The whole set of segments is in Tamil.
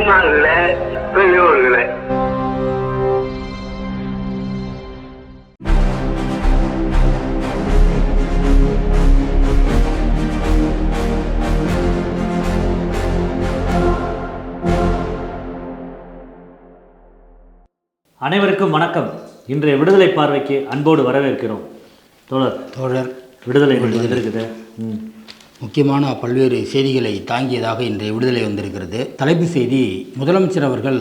தாய்மார்களே பெரியோர்களே. அனைவருக்கும் வணக்கம். இன்றைய விடுதலை பார்வைக்கு அன்போடு வரவேற்கிறோம். தோழர் தோழர். விடுதலை. வந்திருக்குது. ம். முக்கியமான பல்வேறு செய்திகளை தாங்கியதாக இன்றைய விடுதலை வந்திருக்கிறது. தலைப்பு செய்தி முதலமைச்சர் அவர்கள்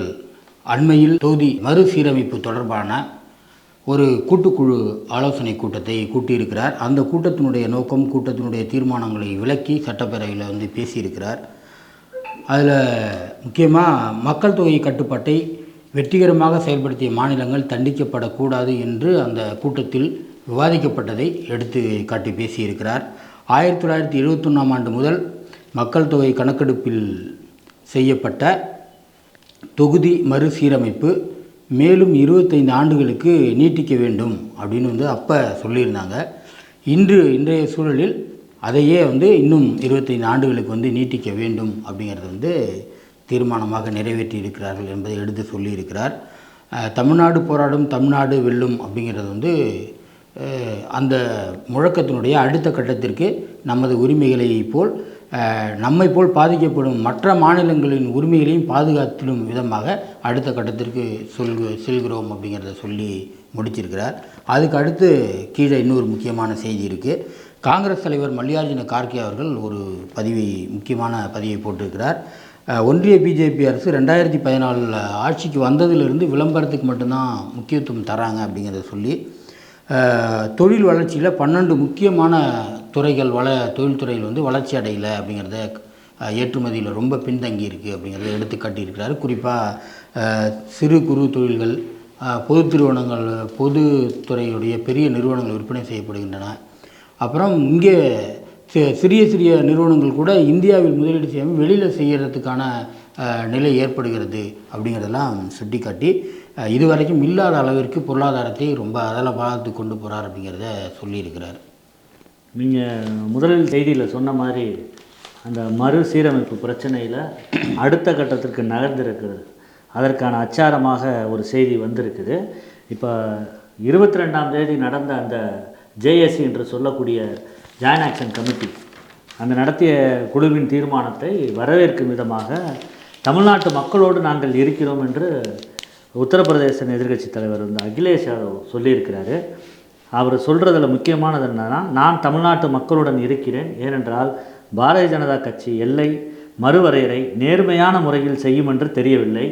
அண்மையில் தொகுதி மறுசீரமைப்பு தொடர்பான ஒரு கூட்டுக்குழு ஆலோசனை கூட்டத்தை கூட்டியிருக்கிறார். அந்த கூட்டத்தினுடைய நோக்கம் கூட்டத்தினுடைய தீர்மானங்களை விளக்கி சட்டப்பேரவையில் வந்து பேசியிருக்கிறார். அதில் முக்கியமாக மக்கள் தொகை கட்டுப்பாட்டை வெற்றிகரமாக செயல்படுத்திய மாநிலங்கள் தண்டிக்கப்படக்கூடாது என்று அந்த கூட்டத்தில் விவாதிக்கப்பட்டதை எடுத்து காட்டி பேசியிருக்கிறார். ஆயிரத்தி தொள்ளாயிரத்தி எழுபத்தொன்னாம் ஆண்டு முதல் மக்கள் தொகை கணக்கெடுப்பில் செய்யப்பட்ட தொகுதி மறுசீரமைப்பு மேலும் இருபத்தைந்து ஆண்டுகளுக்கு நீட்டிக்க வேண்டும் அப்படின்னு வந்து அப்போ சொல்லியிருந்தாங்க. இன்று இன்றைய சூழலில் அதையே வந்து இன்னும் இருபத்தைந்து ஆண்டுகளுக்கு வந்து நீட்டிக்க வேண்டும் அப்படிங்கிறது வந்து தீர்மானமாக நிறைவேற்றி இருக்கிறார்கள் என்பதை எடுத்து சொல்லியிருக்கிறார். தமிழ்நாடு போராடும் தமிழ்நாடு வெல்லும் அப்படிங்கிறது வந்து அந்த முழக்கத்தினுடைய அடுத்த கட்டத்திற்கு நமது உரிமைகளை போல் நம்மை போல் பாதிக்கப்படும் மற்ற மாநிலங்களின் உரிமைகளையும் பாதுகாத்திடும் விதமாக அடுத்த கட்டத்திற்கு சொல்கு செல்கிறோம் அப்படிங்கிறத சொல்லி முடிச்சிருக்கிறார். அதுக்கு அடுத்து கீழே இன்னொரு முக்கியமான செய்தி இருக்குது காங்கிரஸ் தலைவர் மல்லிகார்ஜுன கார்கே அவர்கள் ஒரு பதிவை முக்கியமான பதிவை போட்டிருக்கிறார். ஒன்றிய பிஜேபி அரசு ரெண்டாயிரத்தி பதினாலில் ஆட்சிக்கு வந்ததிலிருந்து விளம்பரத்துக்கு மட்டும்தான் முக்கியத்துவம் தராங்க அப்படிங்கிறத சொல்லி தொழில் வளர்ச்சியில் பன்னெண்டு முக்கியமான துறைகள் வள தொழில்துறையில் வந்து வளர்ச்சி அடையலை அப்படிங்கிறத ஏற்றுமதியில் ரொம்ப பின்தங்கி இருக்குது அப்படிங்கிறத எடுத்து காட்டியிருக்கிறாரு. குறிப்பாக சிறு குறு தொழில்கள் பொது நிறுவனங்கள் பொதுத்துறையுடைய பெரிய நிறுவனங்கள் விற்பனை செய்யப்படுகின்றன. அப்புறம் இங்கே சிறிய சிறிய நிறுவனங்கள் கூட இந்தியாவில் முதலீடு செய்யாமல் வெளியில் செய்கிறதுக்கான நிலை ஏற்படுகிறது அப்படிங்கிறதெல்லாம் சுட்டிக்காட்டி காட்டி இதுவரைக்கும் இல்லாத அளவிற்கு பொருளாதாரத்தை ரொம்ப அதல பார்த்து கொண்டு போகிறார் அப்படிங்கிறத சொல்லியிருக்கிறார். நீங்கள் முதலில் செய்தியில் சொன்ன மாதிரி அந்த மறு சீரமைப்பு பிரச்சனையில் அடுத்த கட்டத்திற்கு நகர்ந்திருக்கிறது. அதற்கான அச்சாரமாக ஒரு செய்தி வந்திருக்குது. இப்போ இருபத்தி ரெண்டாம் தேதி நடந்த அந்த ஜேஎஸ்சி என்று சொல்லக்கூடிய ஜாயின் ஆக்ஷன் கமிட்டி அந்த நடத்திய குழுவின் தீர்மானத்தை வரவேற்கும் விதமாக தமிழ்நாட்டு மக்களோடு நாங்கள் இருக்கிறோம் என்று உத்தரப்பிரதேச எதிர்க்கட்சி தலைவர் வந்து அகிலேஷ் யாதவ் சொல்லியிருக்கிறாரு. அவர் சொல்கிறதில் முக்கியமானது என்னென்னா நான் தமிழ்நாட்டு மக்களுடன் இருக்கிறேன். ஏனென்றால் பாரதிய ஜனதா கட்சி எல்லை மறுவரையறை நேர்மையான முறையில் செய்யும் என்று தெரியவில்லை.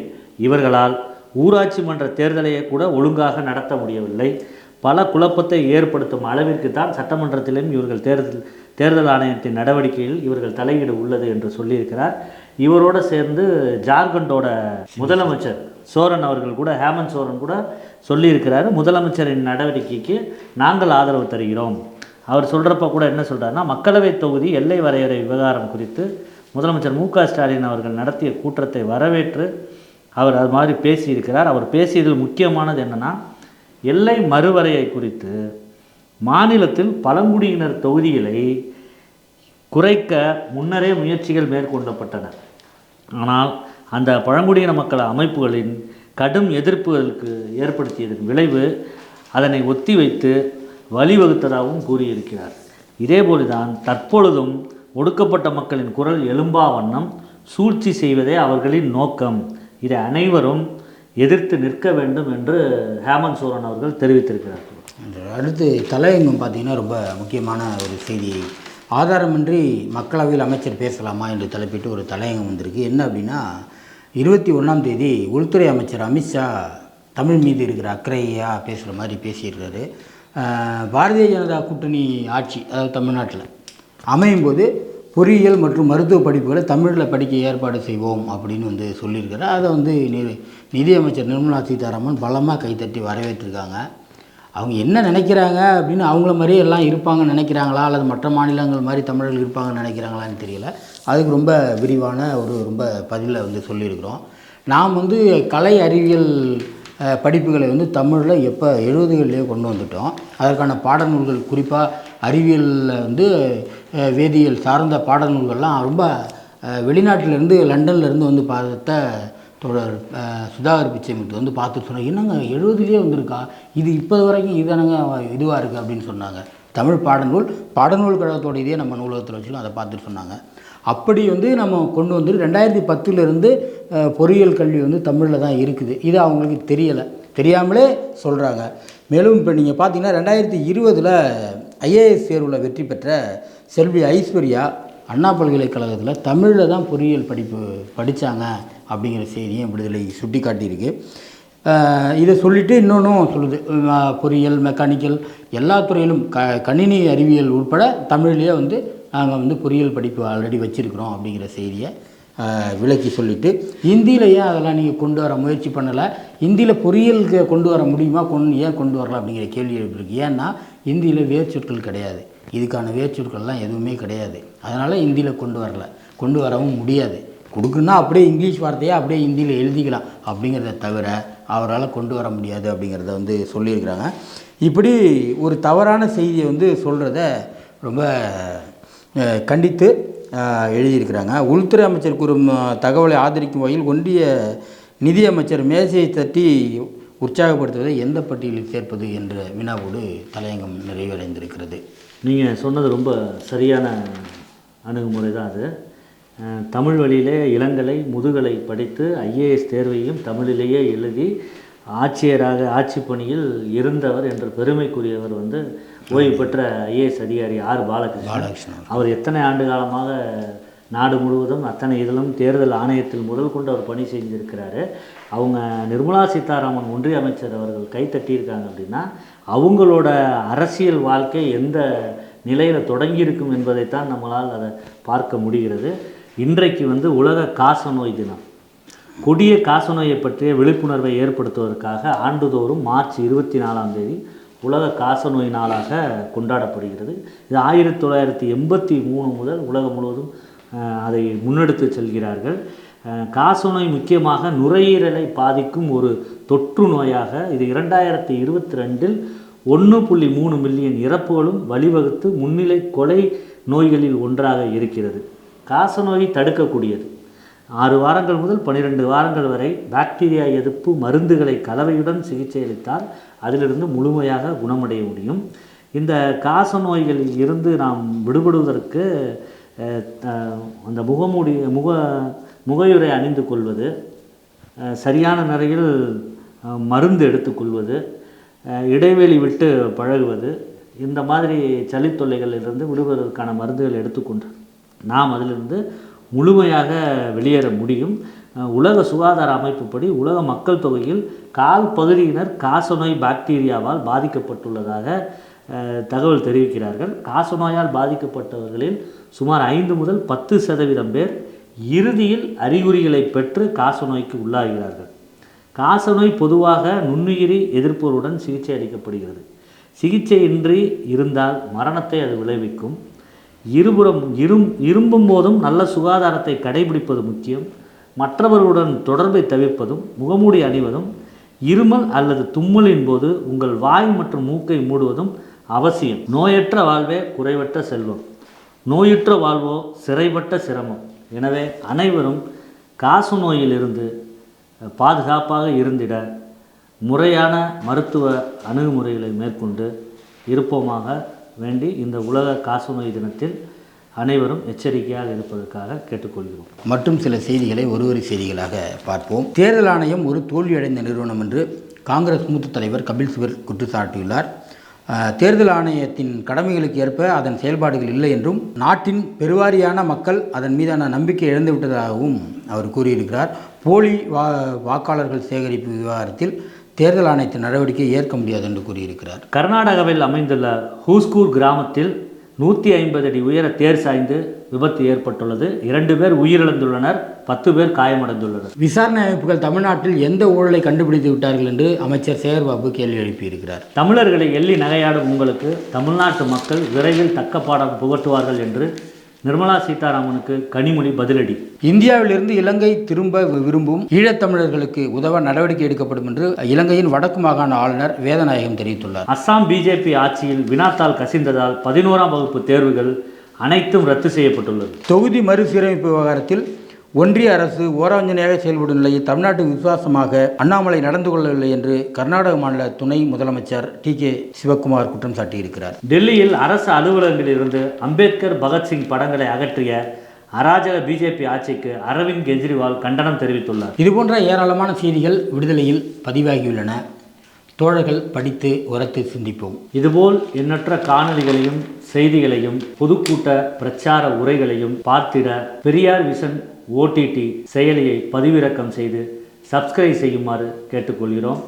இவர்களால் ஊராட்சி மன்ற தேர்தலையே கூட ஒழுங்காக நடத்த முடியவில்லை. பல குழப்பத்தை ஏற்படுத்தும் அளவிற்கு தான் சட்டமன்றத்திலும் இவர்கள் தேர்தல் தேர்தல் ஆணையத்தின் நடவடிக்கையில் இவர்கள் தலையீடு உள்ளது என்று சொல்லியிருக்கிறார். இவரோடு சேர்ந்து ஜார்க்கண்டோட முதலமைச்சர் சோரன் அவர்கள் கூட ஹேமந்த் சோரன் கூட சொல்லியிருக்கிறாரு. முதலமைச்சரின் நடவடிக்கைக்கு நாங்கள் ஆதரவு தருகிறோம். அவர் சொல்கிறப்ப கூட என்ன சொல்கிறாருன்னா மக்களவைத் தொகுதி எல்லை வரையறை விவகாரம் குறித்து முதலமைச்சர் மு ஸ்டாலின் அவர்கள் நடத்திய கூட்டத்தை வரவேற்று அவர் அது மாதிரி பேசியிருக்கிறார். அவர் பேசியதில் முக்கியமானது என்னென்னா எல்லை மறுவரையை குறித்து மாநிலத்தில் பழங்குடியினர் தொகுதிகளை குறைக்க முன்னரே முயற்சிகள் மேற்கொள்ளப்பட்டன ஆனால் அந்த பழங்குடியின மக்கள் அமைப்புகளின் கடும் எதிர்ப்புகளுக்கு ஏற்படுத்தியதன் விளைவு அதனை ஒத்தி வைத்து வழிவகுத்ததாகவும் கூறியிருக்கிறார். இதேபோல்தான் தற்பொழுதும் ஒடுக்கப்பட்ட மக்களின் குரல் எழும்பா வண்ணம் சூழ்ச்சி செய்வதே அவர்களின் நோக்கம். இதை அனைவரும் எதிர்த்து நிற்க வேண்டும் என்று ஹேமந்த் சோரன் அவர்கள் தெரிவித்திருக்கிறார். அடுத்து தலையங்கம் பார்த்திங்கன்னா ரொம்ப முக்கியமான ஒரு செய்தி. ஆதாரமின்றி மக்களவையில் அமைச்சர் பேசலாமா என்று தலைப்பிட்டு ஒரு தலையங்கம் வந்திருக்கு. என்ன அப்படின்னா இருபத்தி ஒன்றாம் தேதி உள்துறை அமைச்சர் அமித்ஷா தமிழ் மீது இருக்கிற அக்கறையாக பேசுகிற மாதிரி பேசியிருக்காரு. பாரதிய ஜனதா கூட்டணி ஆட்சி அதாவது தமிழ்நாட்டில் அமையும் போது பொறியியல் மற்றும் மருத்துவ படிப்புகளை தமிழில் படிக்க ஏற்பாடு செய்வோம் அப்படின்னு வந்து சொல்லியிருக்காரு. அதை வந்து நிதியமைச்சர் நிர்மலா சீதாராமன் பலமாக கைத்தட்டி வரவேற்றிருக்காங்க. அவங்க என்ன நினைக்கிறாங்க அப்படின்னு அவங்கள மாதிரியே எல்லாம் இருப்பாங்கன்னு நினைக்கிறாங்களா? அல்லது மற்ற மாநிலங்கள் மாதிரி தமிழர்கள் இருப்பாங்கன்னு நினைக்கிறாங்களான்னு தெரியல. அதுக்கு ரொம்ப விரிவான ஒரு ரொம்ப பதிலை வந்து சொல்லியிருக்கிறோம். நாம் வந்து கலை அறிவியல் படிப்புகளை வந்து தமிழில் எப்போ எழுபதுகள்லேயே கொண்டு வந்துட்டோம். அதற்கான பாடநூல்கள் குறிப்பாக அறிவியலில் வந்து வேதியியல் சார்ந்த பாடநூல்கள்லாம் ரொம்ப வெளிநாட்டிலேருந்து லண்டன்லேருந்து வந்து பார்த்த தொடர் சுதாகர் பிச்சைமுத்து வந்து பார்த்துட்டு சொன்னாங்க என்னங்க எழுபதுலேயே வந்திருக்கா? இது இப்போ வரைக்கும் இதுதானங்க இதுவாக இருக்குது அப்படின்னு சொன்னாங்க. தமிழ் பாடநூல் பாடநூல் கழகத்தோட இதே நம்ம நூலகத்தில் வச்சுலாம் அதை பார்த்துட்டு சொன்னாங்க. அப்படி வந்து நம்ம கொண்டு வந்து ரெண்டாயிரத்தி பத்துலேருந்து பொறியியல் கல்வி வந்து தமிழில் தான் இருக்குது. இது அவங்களுக்கு தெரியலை. தெரியாமலே சொல்கிறாங்க மேலும் இப்போ நீங்கள் பார்த்தீங்கன்னா ரெண்டாயிரத்தி இருபதில் ஐஏஎஸ் தேர்வில் வெற்றி பெற்ற செல்வி ஐஸ்வர்யா அண்ணா பல்கலைக்கழகத்தில் தமிழில் தான் பொறியியல் படிப்பு படித்தாங்க அப்படிங்கிற செய்தியும் விடுதலை சுட்டி காட்டியிருக்கு இதை சொல்லிவிட்டு இன்னொன்றும் சொல்லுது. பொறியியல் மெக்கானிக்கல் எல்லா துறையிலும் க கணினி அறிவியல் உட்பட தமிழ்லேயே வந்து நாங்கள் வந்து பொறியியல் படிப்பு ஆல்ரெடி வச்சுருக்குறோம் அப்படிங்கிற செய்தியை விளக்கி சொல்லிவிட்டு ஹிந்தியில் ஏன் அதெல்லாம் நீங்கள் கொண்டு வர முயற்சி பண்ணலை? ஹிந்தியில் பொறியியலுக்கு கொண்டு வர முடியுமா? கொண்டு ஏன் கொண்டு வரலாம் அப்படிங்கிற கேள்வி எழுப்பியிருக்கு. ஏன்னா ஹிந்தியில் வேர்ச்சொற்கள் கிடையாது. இதுக்கான வேர்ச்சொற்கள்லாம் எதுவுமே கிடையாது. அதனால் ஹிந்தியில் கொண்டு வரல. கொண்டு வரவும் முடியாது. கொடுக்குன்னா அப்படியே இங்கிலீஷ் வார்த்தையை அப்படியே ஹிந்தியில் எழுதிக்கலாம் அப்படிங்கிறத தவிர அவரால் கொண்டு வர முடியாது அப்படிங்கிறத வந்து சொல்லியிருக்கிறாங்க. இப்படி ஒரு தவறான செய்தியை வந்து சொல்கிறத ரொம்ப கண்டித்து எழுதியிருக்கிறாங்க. உள்துறை அமைச்சர் கூறும் தகவலை ஆதரிக்கும் வகையில் ஒன்றிய நிதியமைச்சர் மேசையை தட்டி உற்சாகப்படுத்துவதை எந்த பட்டியலில் சேர்ப்பது என்ற வினாவோடு தலையங்கம் நிறைவடைந்திருக்கிறது. நீங்கள் சொன்னது ரொம்ப சரியான அணுகுமுறை தான் அது. தமிழ் வழியிலே இளங்கலை முதுகலை படித்து ஐஏஎஸ் தேர்வையும் தமிழிலேயே எழுதி ஆட்சியராக ஆட்சி பணியில் இருந்தவர் என்ற பெருமைக்குரியவர் வந்து ஓய்வு பெற்ற ஐஏஎஸ் அதிகாரி ஆர் பாலகிருஷ்ணன். பாலகிருஷ்ணன். அவர் எத்தனை ஆண்டு காலமாக நாடு முழுவதும் அத்தனை இதிலும் தேர்தல் ஆணையத்தில் முதல் கொண்டு அவர் பணி செஞ்சுருக்கிறாரு அவங்க நிர்மலா சீதாராமன் ஒன்றிய அமைச்சர் அவர்கள் கைத்தட்டியிருக்காங்க அப்படின்னா அவங்களோட அரசியல் வாழ்க்கை எந்த நிலையில் தொடங்கியிருக்கும் என்பதைத்தான் நம்மளால் அதை பார்க்க முடிகிறது. இன்றைக்கு வந்து உலக காசநோய் தினம். கொடிய காசநோயை பற்றிய விழிப்புணர்வை ஏற்படுத்துவதற்காக ஆண்டுதோறும் மார்ச் இருபத்தி நாலாம் தேதி உலக காசநோய் நாளாக கொண்டாடப்படுகிறது. இது ஆயிரத்தி தொள்ளாயிரத்தி எண்பத்தி மூணு முதல் உலகம் முழுவதும் அதை முன்னெடுத்து செல்கிறார்கள். காசநோய் முக்கியமாக நுரையீரலை பாதிக்கும் ஒரு தொற்று நோயாக இது இரண்டாயிரத்தி இருபத்தி ரெண்டில் ஒன்று புள்ளி மூணு மில்லியன் இறப்புகளும் வழிவகுத்து முன்னிலை கொலை நோய்களில் ஒன்றாக இருக்கிறது. காசநோயை தடுக்கக்கூடியது. ஆறு வாரங்கள் முதல் பன்னிரெண்டு வாரங்கள் வரை பாக்டீரியா எதிர்ப்பு மருந்துகளை கலவையுடன் சிகிச்சை அளித்தால் அதிலிருந்து முழுமையாக குணமடைய முடியும். இந்த காச நோய்களில் இருந்து நாம் விடுபடுவதற்கு அந்த முகமூடி முக முகையுறை அணிந்து கொள்வது சரியான முறையில் மருந்து எடுத்துக்கொள்வது இடைவெளி விட்டு பழகுவது இந்த மாதிரி சளி தொல்லைகளிலிருந்து விடுவதற்கான மருந்துகள் எடுத்துக்கொண்டு நாம் அதிலிருந்து முழுமையாக வெளியேற முடியும். உலக சுகாதார அமைப்புப்படி உலக மக்கள் தொகையில் கால் பகுதியினர் காசநோய் பாக்டீரியாவால் பாதிக்கப்பட்டுள்ளதாக தகவல் தெரிவிக்கிறார்கள். காசநோயால் பாதிக்கப்பட்டவர்களில் சுமார் ஐந்து முதல் பத்து சதவீதம் பேர் இறுதியில் அறிகுறிகளை பெற்று காசநோய்க்கு உள்ளாகிறார்கள். காசநோய் பொதுவாக நுண்ணுயிரி எதிர்ப்போருடன் சிகிச்சை அளிக்கப்படுகிறது. சிகிச்சையின்றி இருந்தால் மரணத்தை அது விளைவிக்கும். இருபுறம் இரும் இரும்பும் போதும் நல்ல சுகாதாரத்தை கடைபிடிப்பது முக்கியம். மற்றவர்களுடன் தொடர்பை தவிர்ப்பதும் முகமூடி அணிவதும் இருமல் அல்லது தும்மலின் போது உங்கள் வாய் மற்றும் மூக்கை மூடுவதும் அவசியம். நோயற்ற வாழ்வே குறைவற்ற செல்வம். நோயுற்ற வாழ்வோ சிறைப்பட்ட சிரமம். எனவே அனைவரும் காசு நோயிலிருந்து பாதுகாப்பாக இருந்திட முறையான மருத்துவ அணுகுமுறைகளை மேற்கொண்டு இருப்போமாக வேண்டி இந்த உலக காசநோய் தினத்தில் அனைவரும் எச்சரிக்கையாக இருப்பதற்காக கேட்டுக்கொள்கிறோம். மற்றும் சில செய்திகளை ஒருவரி செய்திகளாக பார்ப்போம். தேர்தல் ஆணையம் ஒரு தோல்வியடைந்த நிறுவனம் என்று காங்கிரஸ் மூத்த தலைவர் கபில் சிவர் குற்றச்சாட்டியுள்ளார். தேர்தல் ஆணையத்தின் கடமைகளுக்கு ஏற்ப அதன் செயல்பாடுகள் இல்லை என்றும் நாட்டின் பெருவாரியான மக்கள் அதன் மீதான நம்பிக்கை இழந்துவிட்டதாகவும் அவர் கூறியிருக்கிறார். போலி வா வாக்காளர்கள் சேகரிப்பு விவகாரத்தில் தேர்தல் ஆணையத்தின் நடவடிக்கை ஏற்க முடியாது என்று கூறியிருக்கிறார். கர்நாடகாவில் அமைந்துள்ள ஹூஸ்கூர் கிராமத்தில் நூற்றி ஐம்பது அடி உயர தேர் சாய்ந்து விபத்து ஏற்பட்டுள்ளது. இரண்டு பேர் உயிரிழந்துள்ளனர். பத்து பேர் காயமடைந்துள்ளனர். விசாரணை அமைப்புகள் தமிழ்நாட்டில் எந்த ஊழலை கண்டுபிடித்து விட்டார்கள் என்று அமைச்சர் சேகர்பாபு கேள்வி எழுப்பியிருக்கிறார். தமிழர்களை எள்ளி நகையாடும் உங்களுக்கு தமிழ்நாட்டு மக்கள் விரைவில் தக்க பாடம் புகட்டுவார்கள் என்று நிர்மலா சீதாராமனுக்கு கனிமொழி பதிலடி. இந்தியாவிலிருந்து இலங்கை திரும்ப விரும்பும் ஈழத்தமிழர்களுக்கு உதவ நடவடிக்கை எடுக்கப்படும் என்று இலங்கையின் வடக்கு மாகாண ஆளுநர் வேதநாயகம் தெரிவித்துள்ளார். அஸ்ஸாம் பிஜேபி ஆட்சியில் வினாத்தாள் கசிந்ததால் பதினோராம் வகுப்பு தேர்வுகள் அனைத்தும் ரத்து செய்யப்பட்டுள்ளது. தொகுதி மறுசீரமைப்பு விவகாரத்தில் ஒன்றிய அரசு ஓராஞ்சனையாக செயல்படும் நிலையில் தமிழ்நாட்டுக்கு விசுவாசமாக அண்ணாமலை நடந்து கொள்ளவில்லை என்று கர்நாடக மாநில துணை முதலமைச்சர் டி கே சிவக்குமார் குற்றம் சாட்டியிருக்கிறார். டெல்லியில் அரசு அலுவலகங்களிலிருந்து அம்பேத்கர் பகத்சிங் படங்களை அகற்றிய அராஜக பிஜேபி ஆட்சிக்கு அரவிந்த் கெஜ்ரிவால் கண்டனம் தெரிவித்துள்ளார். இதுபோன்ற ஏராளமான செய்திகள் விடுதலையில் பதிவாகியுள்ளன. தோழர்கள் படித்து உரத்து சிந்திப்போம். இதுபோல் எண்ணற்ற காணொளிகளையும் செய்திகளையும் பொதுக்கூட்ட பிரச்சார உரைகளையும் பார்த்திட பெரியார் விஷன் ஓடிடி செயலியை பதிவிறக்கம் செய்து சப்ஸ்கிரைப் செய்யுமாறு கேட்டுக்கொள்கிறோம்.